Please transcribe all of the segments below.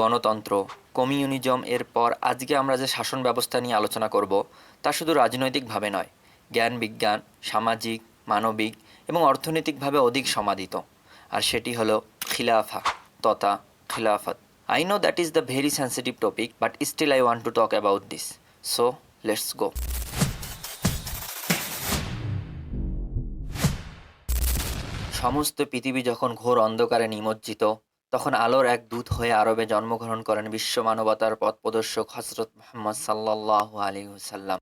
গণতন্ত্র, কমিউনিজম এর পর আজকে আমরা যে শাসন ব্যবস্থা নিয়ে আলোচনা করব, তা শুধু রাজনৈতিকভাবে নয়, জ্ঞান, বিজ্ঞান, সামাজিক, মানবিক এবং অর্থনৈতিকভাবে অধিক সমাদিত। আর সেটি হলো খিলাফা তথা খিলাফত। I know that is the very sensitive topic but still I want to talk about this so let's go সমস্ত পৃথিবী যখন ঘোর অন্ধকারে নিমজ্জিত তখন আলোর এক দূত হয়ে আরবে জন্মগ্রহণ করেন বিশ্ব মানবতার পথ প্রদর্শক হজরত মোহাম্মদ সাল্লাহ আলী হুসাল্লাম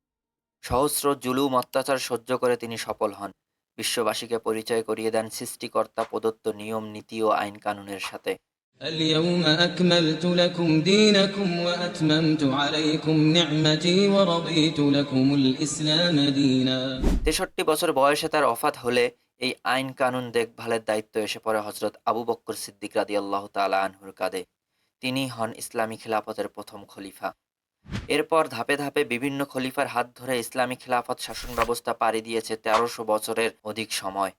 সহস্র জুলুম অত্যাচার সহ্য করে তিনি সফল হন বিশ্ববাসীকে পরিচয় করিয়ে দেন সৃষ্টিকর্তা প্রদত্ত নিয়ম নীতি ও আইন কানুনের সাথে اليوم أكملت لكم دينكم وأتممت عليكم نعمتي ورضيت لكم الإسلام دينا তেষট্টি বছর বয়সে তার অফাত হলে এই আইন কানুন দেখভালের দায়িত্ব এসে পড়ে হজরত আবু বক্কর সিদ্দিক রাদি আল্লাহ তালা আনহুর কাঁধে। তিনি হন ইসলামী খিলাফতের প্রথম খলিফা। এরপর ধাপে ধাপে বিভিন্ন খলিফার হাত ধরে ইসলামী খিলাফত শাসন ব্যবস্থা পাড়ি দিয়েছে তেরোশো বছরের অধিক সময়।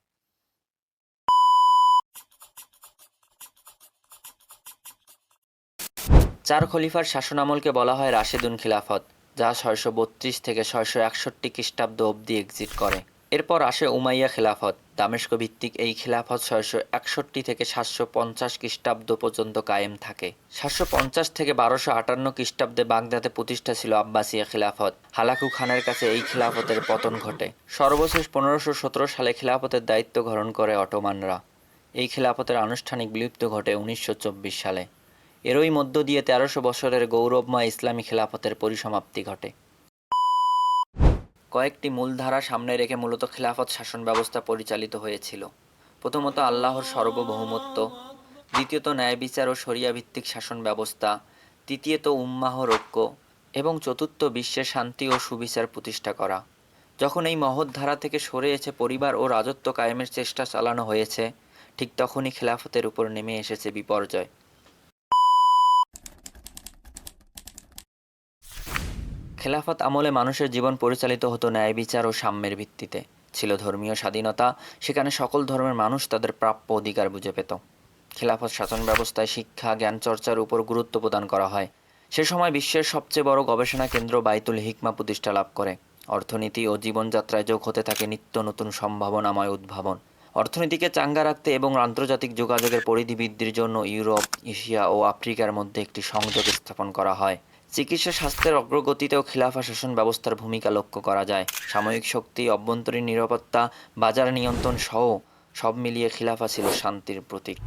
চার খলিফার শাসনামলকে বলা হয় রাশেদুন খিলাফত, যা ছয়শো বত্রিশ থেকে ছয়শো একষট্টি খ্রিস্টাব্দ অবধি এক্সিট করে। এরপর আসে উমাইয়া খিলাফত। দামেস্ক ভিত্তিক এই খিলাফত ছয়শো একষট্টি থেকে সাতশো পঞ্চাশ খ্রিস্টাব্দ পর্যন্ত কায়েম থাকে। সাতশো পঞ্চাশ থেকে বারোশো আটান্ন খ্রিস্টাব্দে বাগদাদে প্রতিষ্ঠা ছিল আব্বাসিয়া খিলাফত। হালাকু খানের কাছে এই খিলাফতের পতন ঘটে। সর্বশেষ পনেরোশো সতেরো সালে খিলাফতের দায়িত্ব গ্রহণ করে অটোমানরা। এই খিলাফতের আনুষ্ঠানিক বিলুপ্ত ঘটে উনিশশো চব্বিশ সালে। এরই মধ্য দিয়ে তেরোশো বছরের গৌরবময় ইসলামী খিলাফতের পরিসমাপ্তি ঘটে। কয়েকটি মূলধারা সামনে রেখে মূলত খিলাফত শাসন ব্যবস্থা পরিচালিত হয়েছিল। প্রথমত আল্লাহর সার্বভৌমত্ব, দ্বিতীয়ত ন্যায় বিচার ও শরিয়া ভিত্তিক শাসন ব্যবস্থা, তৃতীয়ত উম্মাহ ঐক্য এবং চতুর্থ বিশ্বে শান্তি ও সুবিচার প্রতিষ্ঠা করা। যখন এই মহৎ ধারা থেকে সরে এসে পরিবার ও রাজত্ব কায়েমের চেষ্টা চালানো হয়েছে, ঠিক তখনই খিলাফতের উপর নেমে এসেছে বিপর্যয়। খেলাফত আমলে মানুষের জীবন পরিচালিত হতো ন্যায় বিচার ও সাম্যের ভিত্তিতে। ছিল ধর্মীয় স্বাধীনতা, সেখানে সকল ধর্মের মানুষ তাদের প্রাপ্য অধিকার বুঝে পেত। খেলাফত শাসন ব্যবস্থায় শিক্ষা, জ্ঞান চর্চার উপর গুরুত্ব প্রদান করা হয়। সে সময় বিশ্বের সবচেয়ে বড় গবেষণা কেন্দ্র বাইতুল হিকমা প্রতিষ্ঠা লাভ করে। অর্থনীতি ও জীবনযাত্রায় যোগ হতে থাকে নিত্য নতুন সম্ভাবনাময় উদ্ভাবন। অর্থনীতিকে চাঙ্গা রাখতে এবং আন্তর্জাতিক যোগাযোগের পরিধি বৃদ্ধির জন্য ইউরোপ, এশিয়া ও আফ্রিকার মধ্যে একটি সংযোগ স্থাপন করা হয়। চিকিৎসা স্বাস্থ্যের অগ্রগতিতেও খিলাফা শাসন ব্যবস্থার ভূমিকা লক্ষ্য করা যায়। সাময়িক শক্তি, অভ্যন্তরীণ নিরাপত্তা, বাজার নিয়ন্ত্রণ সহ সব মিলিয়ে খিলাফা ছিল শান্তির প্রতীক।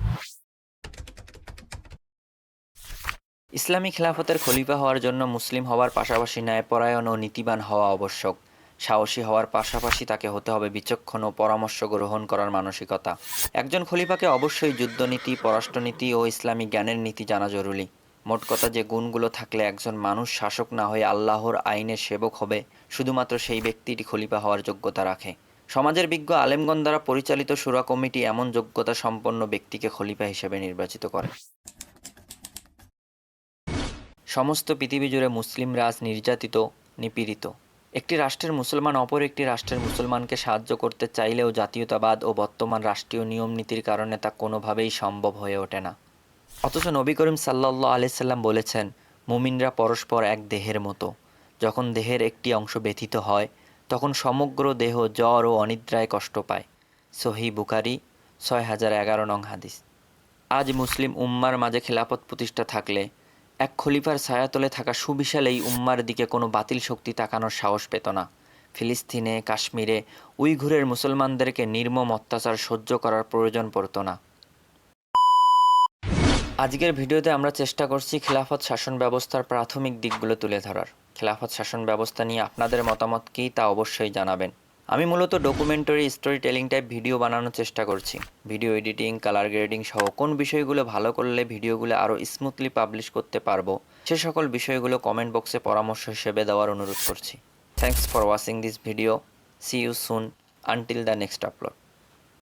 ইসলামী খিলাফতের খলিফা হওয়ার জন্য মুসলিম হওয়ার পাশাপাশি ন্যায়পরায়ণ ও নীতিবান হওয়া আবশ্যক। সাহসী হওয়ার পাশাপাশি তাকে হতে হবে বিচক্ষণ ও পরামর্শ গ্রহণ করার মানসিকতা। একজন খলিফাকে অবশ্যই যুদ্ধনীতি, পররাষ্ট্রনীতি ও ইসলামী জ্ঞানের নীতি জানা জরুরি। মোট কথা যে গুণগুলো থাকলে একজন মানুষ শাসক না হয়ে আল্লাহর আইনের সেবক হবে, শুধুমাত্র সেই ব্যক্তিটি খলিফা হওয়ার যোগ্যতা রাখে। সমাজের বিজ্ঞ আলেমগণ দ্বারা পরিচালিত সুরা কমিটি এমন যোগ্যতা সম্পন্ন ব্যক্তিকে খলিফা হিসেবে নির্বাচিত করে। সমস্ত পৃথিবী জুড়ে মুসলিমরা আজ নির্যাতিত, নিপীড়িত। একটি রাষ্ট্রের মুসলমান অপর একটি রাষ্ট্রের মুসলমানকে সাহায্য করতে চাইলেও জাতীয়তাবাদ ও বর্তমান রাষ্ট্রীয় নিয়ম নীতির কারণে তা কোনোভাবেই সম্ভব হয়ে ওঠে না। অথচ নবী করিম সাল্লাহ আলাইসাল্লাম বলেছেন, মুমিনরা পরস্পর এক দেহের মতো। যখন দেহের একটি অংশ ব্যথিত হয়, তখন সমগ্র দেহ জ্বর ও অনিদ্রায় কষ্ট পায়। সহি বুকারি ছয় হাজার এগারো নং হাদিস। আজ মুসলিম উম্মার মাঝে খেলাফত প্রতিষ্ঠা থাকলে এক খলিফার ছায়াতলে থাকা সুবিশাল এই উম্মার দিকে কোনো বাতিল শক্তি তাকানোর সাহস পেত না। ফিলিস্তিনে, কাশ্মীরে, উইঘুরের মুসলমানদেরকে নির্মম অত্যাচার সহ্য করার প্রয়োজন পড়তো না। আজকের ভিডিওতে আমরা চেষ্টা করছি খেলাফত শাসন ব্যবস্থার প্রাথমিক দিকগুলো তুলে ধরার। খেলাফত শাসন ব্যবস্থা নিয়ে আপনাদের মতামত কী তা অবশ্যই জানাবেন। আমি মূলত documentary story telling type video বানানোর চেষ্টা করছি। ভিডিও এডিটিং কালার গ্রেডিং সহ কোন বিষয়গুলো ভালো করলে ভিডিওগুলো আরও স্মুথলি পাবলিশ করতে পারব, সে সকল বিষয়গুলো কমেন্ট বক্সে পরামর্শ হিসেবে দেওয়ার অনুরোধ করছি। Thanks for watching this video see you soon until the next upload